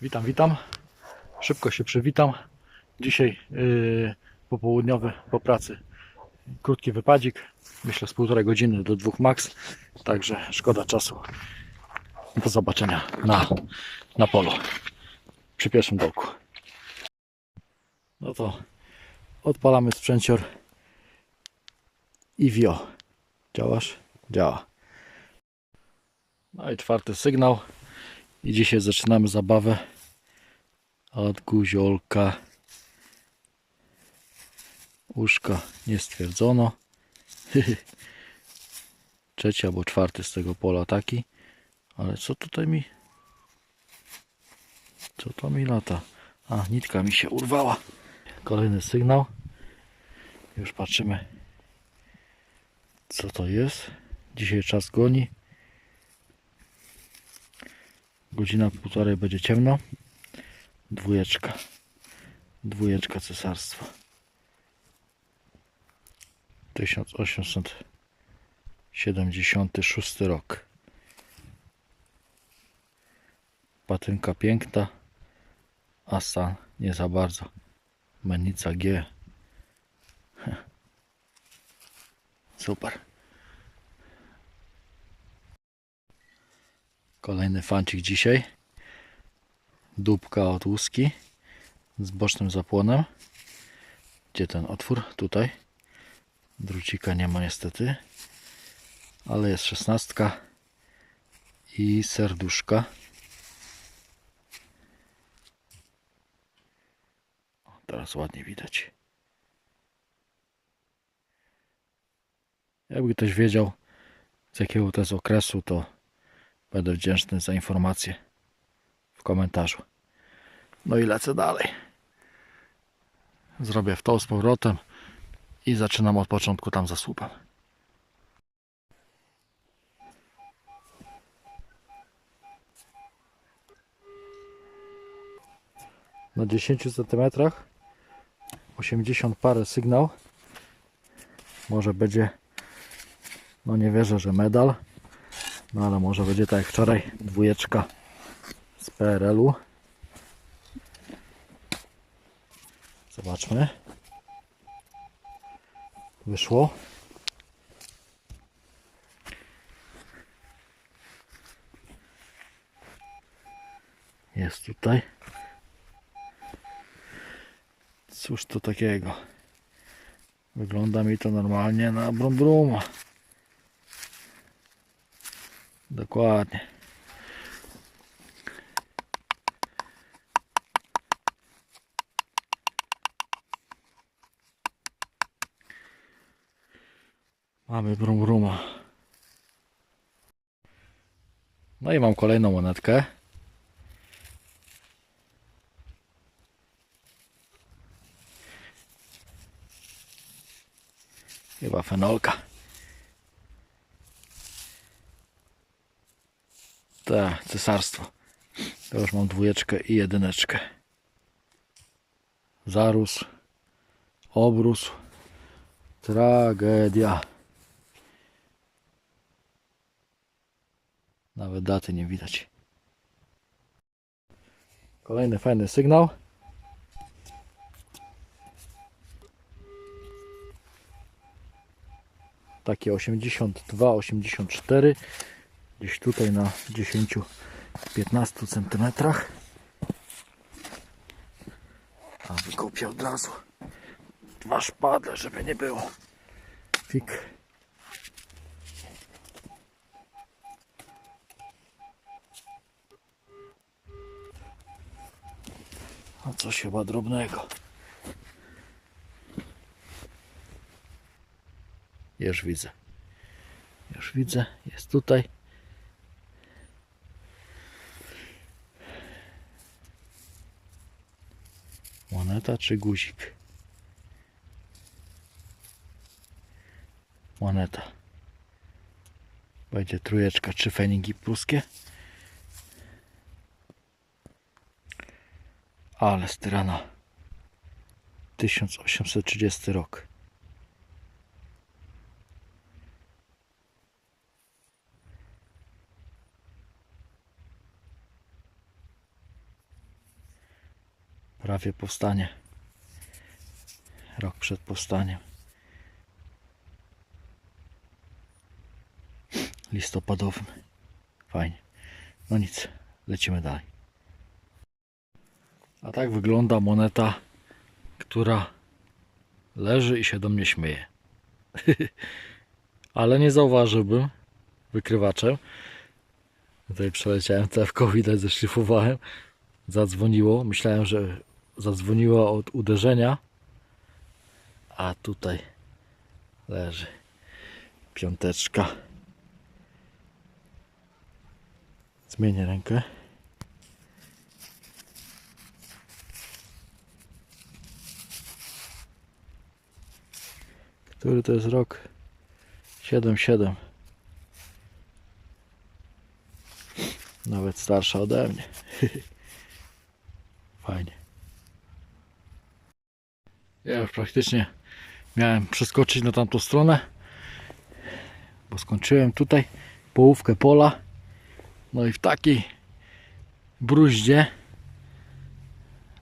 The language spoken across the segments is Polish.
Witam, witam. Szybko się przywitam. Dzisiaj yy, popołudniowy po pracy. Krótki wypadzik. Myślę z półtorej godziny do dwóch max. Także szkoda czasu. Do zobaczenia na, na polu. Przy pierwszym dołku. No to odpalamy sprzęcior i wio. Działasz? Działa. No i czwarty sygnał. I dzisiaj zaczynamy zabawę od guziolka. Uszka nie stwierdzono. Trzeci albo czwarty z tego pola taki. Ale co tutaj mi... Co to mi lata? A, nitka mi się urwała. Kolejny sygnał. Już patrzymy co to jest. Dzisiaj czas goni. Godzina półtorej będzie ciemno. Dwójeczka. Dwójeczka cesarstwa. 1876 rok. Patynka piękna, a stan nie za bardzo. Mennica G. Super. Kolejny fancik dzisiaj. Dupka od łuski z bocznym zapłonem. Gdzie ten otwór? Tutaj. Drucika nie ma niestety. Ale jest szesnastka i serduszka. O, Teraz ładnie widać. Jakby ktoś wiedział z jakiego to jest okresu, to będę wdzięczny za informację w komentarzu. No i lecę dalej. Zrobię w to z powrotem i zaczynam od początku tam za słupem. Na 10 cm 80 parę sygnał. Może będzie no nie wierzę, że medal. No ale może będzie tak jak wczoraj. Dwójeczka z PRL-u. Zobaczmy. Wyszło. Jest tutaj. Cóż to takiego? Wygląda mi to normalnie na brumbruma. Dokładnie. Mamy brumbruma. No i mam kolejną monetkę. Chyba fenolka. Tak, cesarstwo. To już mam dwójeczkę i jedyneczkę. Zarósł. Obrósł. Tragedia. Nawet daty nie widać. Kolejny fajny sygnał. Takie 82, 84 gdzieś tutaj na 10-15 centymetrach. A wykupię od razu dwa szpadle, żeby nie było. Fik. A coś chyba drobnego. Już widzę. Już widzę, jest tutaj. Moneta czy guzik? Moneta. Będzie trójeczka, trzy feningi pruskie. Ale styrana. 1830 rok. Prawie powstanie. Rok przed powstaniem. Listopadowym. Fajnie. No nic, lecimy dalej. A tak wygląda moneta, która leży i się do mnie śmieje. Ale nie zauważyłbym wykrywaczem. Tutaj przeleciałem cewką, widać, zeszlifowałem. Zadzwoniło. Myślałem, że zadzwoniło od uderzenia. A tutaj leży piąteczka. Zmienię rękę. Który to jest rok? 7-7. Nawet starsza ode mnie. Fajnie. Ja już praktycznie miałem przeskoczyć na tamtą stronę, bo skończyłem tutaj połówkę pola. No i w takiej bruździe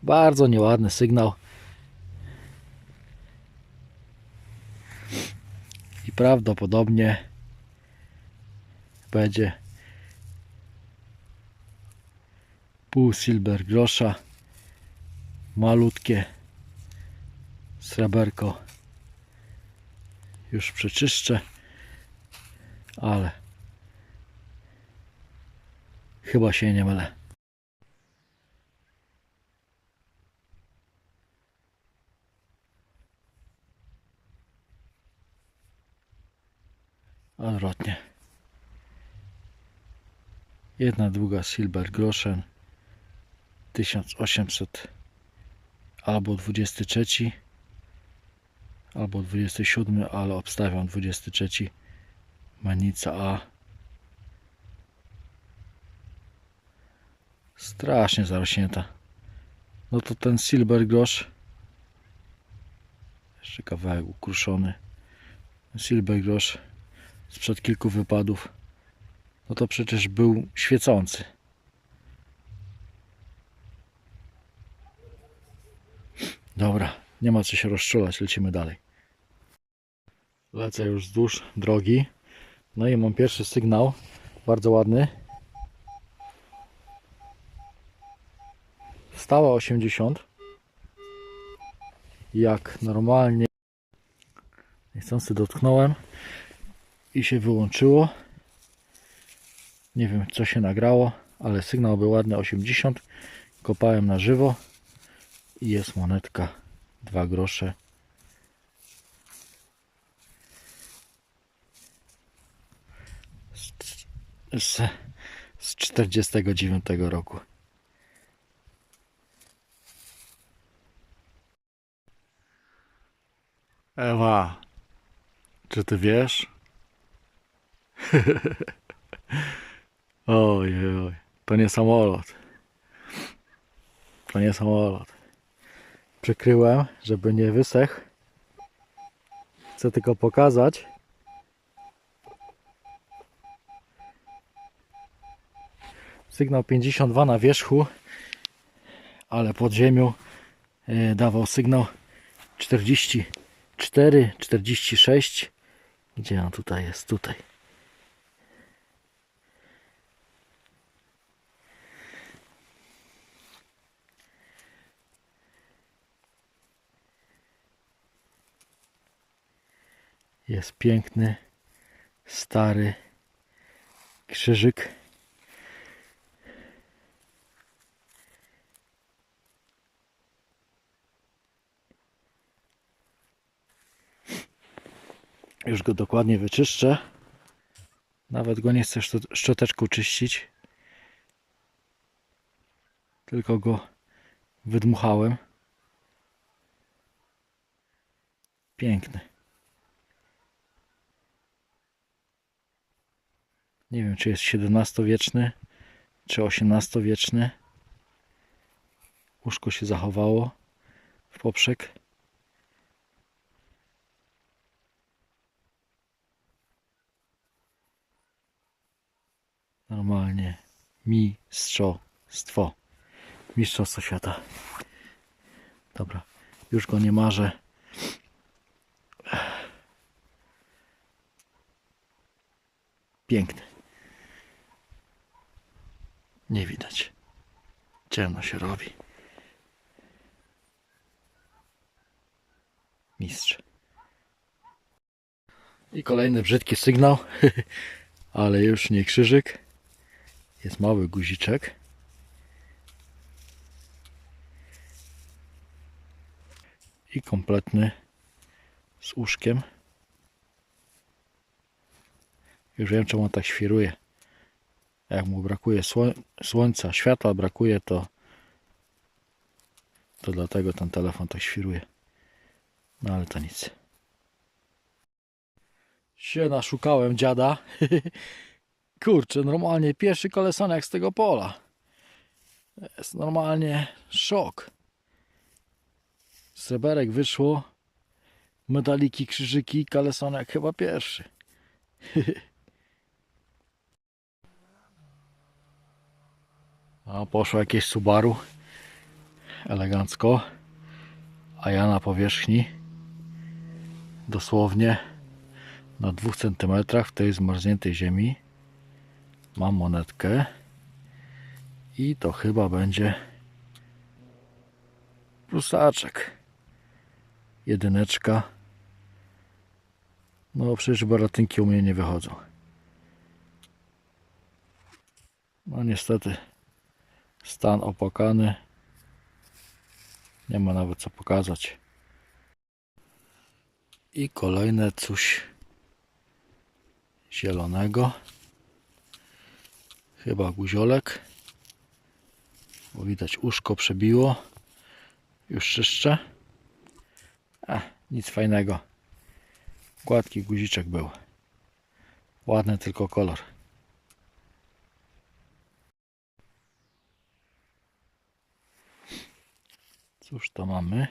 bardzo nieładny sygnał. I prawdopodobnie będzie pół silver grosza malutkie sreberko. Już przeczyszczę ale chyba się nie mylę. Odwrotnie. Jedna długa silver groschen 1800 albo 23 albo 27 ale obstawiam 23 manica A. Strasznie zarośnięta. No to ten silver grosz. Jeszcze kawałek ukruszony. Silver grosz sprzed kilku wypadów. No to przecież był świecący. Dobra, nie ma co się rozczulać, lecimy dalej. Lecę już wzdłuż drogi. No i mam pierwszy sygnał, bardzo ładny. Stała 80. Jak normalnie. Niechcący dotknąłem i się wyłączyło. Nie wiem co się nagrało, ale sygnał był ładny 80. Kopałem na żywo i jest monetka 2 grosze z, z 49 roku Ewa czy ty wiesz? oj, oj, to nie samolot. To nie samolot przykryłem, żeby nie wysechł. Chcę tylko pokazać. Sygnał 52 na wierzchu, ale pod ziemią e, dawał sygnał 44, 46. Gdzie on tutaj jest? Tutaj. Jest piękny, stary krzyżyk. Już go dokładnie wyczyszczę. Nawet go nie chcę szczot- szczoteczką czyścić. Tylko go wydmuchałem. Piękny. Nie wiem, czy jest XVII-wieczny, czy XVIII-wieczny. Łóżko się zachowało w poprzek. Normalnie mistrzostwo. Mistrzostwo świata. Dobra, już go nie marzę. Piękny. Nie widać. Ciemno się robi. Mistrz. I kolejny brzydki sygnał, ale już nie krzyżyk. Jest mały guziczek. I kompletny z uszkiem. Już wiem czemu on tak świruje. Jak mu brakuje sło słońca, światła brakuje, to to dlatego ten telefon tak świruje. No ale to nic. Się naszukałem dziada. Kurczę, normalnie pierwszy kolesonek z tego pola. Jest normalnie szok. Sreberek wyszło. Medaliki, krzyżyki, kalesonek chyba pierwszy. A poszło jakieś Subaru. Elegancko. A ja na powierzchni. Dosłownie na dwóch centymetrach w tej zmarzniętej ziemi mam monetkę i to chyba będzie plusaczek jedyneczka no przecież baratynki u mnie nie wychodzą no niestety stan opłakany nie ma nawet co pokazać i kolejne coś zielonego. Chyba guziolek. Bo widać uszko przebiło. Już czyszczę. A, nic fajnego. Gładki guziczek był. Ładny tylko kolor. Cóż to mamy?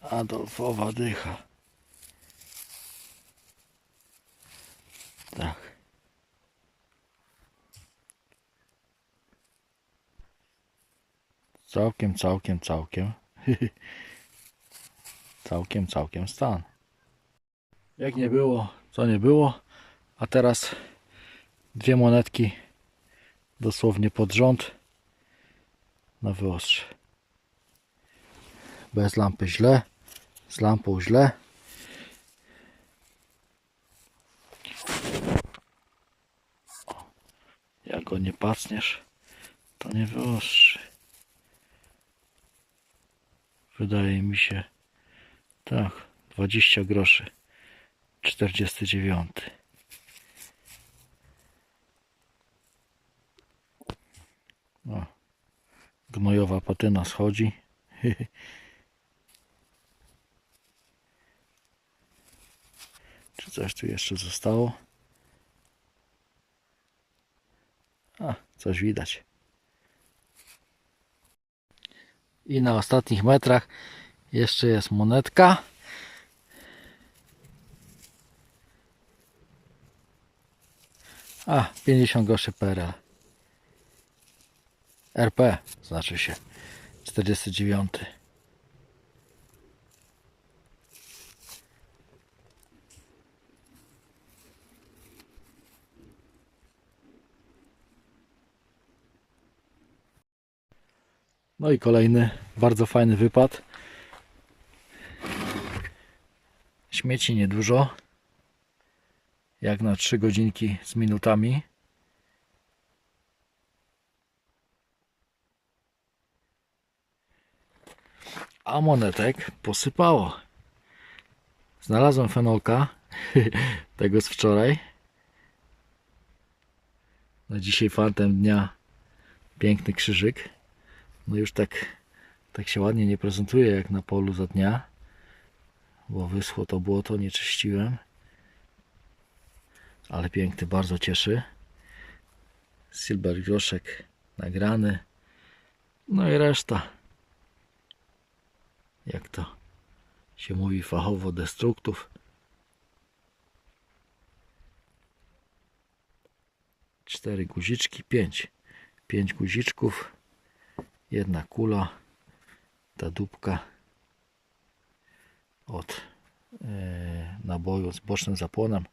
Adolfowa dycha. Tak. Całkiem, całkiem, całkiem. całkiem, całkiem stan. Jak nie było, to nie było. A teraz dwie monetki dosłownie pod rząd na wyostrze. Bez lampy źle, z lampą źle. O, Jak go nie pacniesz, to nie wyostrzy. Wydaje mi się, tak, 20 groszy. 49. O, gnojowa patyna schodzi. Czy coś tu jeszcze zostało? A, coś widać. I na ostatnich metrach jeszcze jest monetka. A, 50 groszy PRL. RP znaczy się. 49. No i kolejny bardzo fajny wypad. Śmieci niedużo. Jak na 3 godzinki z minutami. A monetek posypało. Znalazłem fenolka tego z wczoraj. Na dzisiaj fantem dnia piękny krzyżyk. No już tak, tak się ładnie nie prezentuje jak na polu za dnia. Bo wyschło to błoto, nie czyściłem. Ale piękny, bardzo cieszy. Silber groszek nagrany. No i reszta. Jak to się mówi fachowo, destruktów. cztery guziczki, pięć. Pięć guziczków, jedna kula, ta dupka od e, naboju z bocznym zapłonem.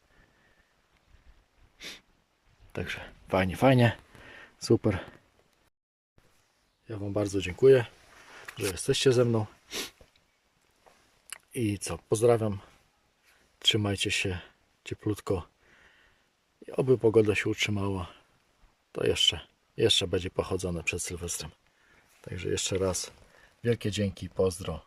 Także fajnie, fajnie, super. Ja Wam bardzo dziękuję, że jesteście ze mną. I co, pozdrawiam. Trzymajcie się cieplutko. I oby pogoda się utrzymała. To jeszcze, jeszcze będzie pochodzone przed Sylwestrem. Także jeszcze raz wielkie dzięki, pozdro